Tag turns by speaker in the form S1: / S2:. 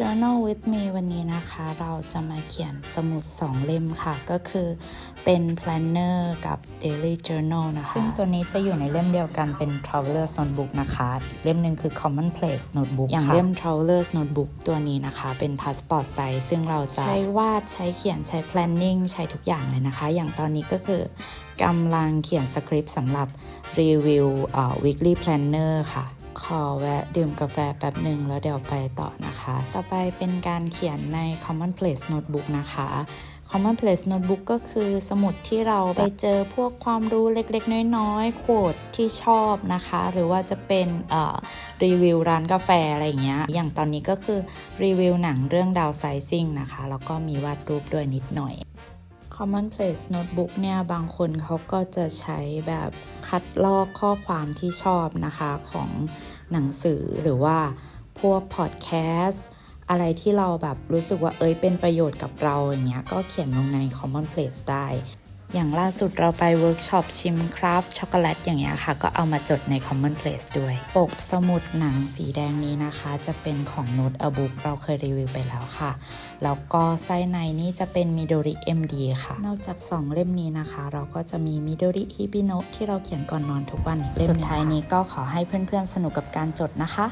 S1: Journal with me วันนี้นะคะเราจะมาเขียนสมุด 2 เล่มค่ะ ก็คือเป็น planner กับ daily journal นะคะ ซึ่งตัวนี้จะอยู่ในเล่มเดียวกันเป็น traveler's notebook นะคะอีกเล่มหนึ่งคือ commonplace notebook อย่างเล่ม traveler's notebook ตัวนี้นะคะ เป็น passport size ซึ่งเราจะใช้วาดใช้เขียนใช้ planning ใช้ทุกอย่างเลยนะคะ อย่างตอนนี้ก็คือกำลังเขียนสคริปต์สำหรับรีวิว weekly planner ค่ะ ขอแวะดื่มกาแฟแป๊บหนึ่งแล้วเดี๋ยวไปต่อนะคะ ต่อไปเป็นการเขียนใน commonplace notebook นะคะ commonplace notebook ก็คือสมุดที่เราไปเจอพวกความรู้เล็กๆ น้อยๆ โคดที่ชอบนะคะ หรือว่าจะเป็นรีวิวร้านกาแฟอะไรอย่างเงี้ย อย่างตอนนี้ก็คือรีวิวหนังเรื่อง downsizing นะคะ แล้วก็มีวาดรูปด้วยนิดหน่อย commonplace notebook เนี่ย บางคนเขาก็จะใช้แบบคัดลอกข้อความที่ชอบนะคะของ หนังสือหรือว่าพวกพอดแคสต์อะไรที่เราแบบรู้สึกว่าเอ้ยเป็นประโยชน์กับเราอย่างเงี้ยก็เขียนลงใน commonplace ได้ อย่างล่าสุดเราไปเวิร์กช็อปชิมคราฟช็อกโกแลตอย่างเงี้ยค่ะ ก็เอามาจดใน commonplace ด้วย ปกสมุดหนังสีแดงนี้นะคะ จะเป็นของ Note a Book เราเคยรีวิวไปแล้วค่ะ แล้วก็ไส้ในนี่จะเป็น Midori MD ค่ะ นอกจาก 2 เล่มนี้นะคะ เราก็จะมี Midori Hibino ที่เราเขียนก่อนนอนทุกวันอีกเล่มสุดท้ายนี้ก็ขอให้เพื่อนๆสนุกกับการจดนะคะ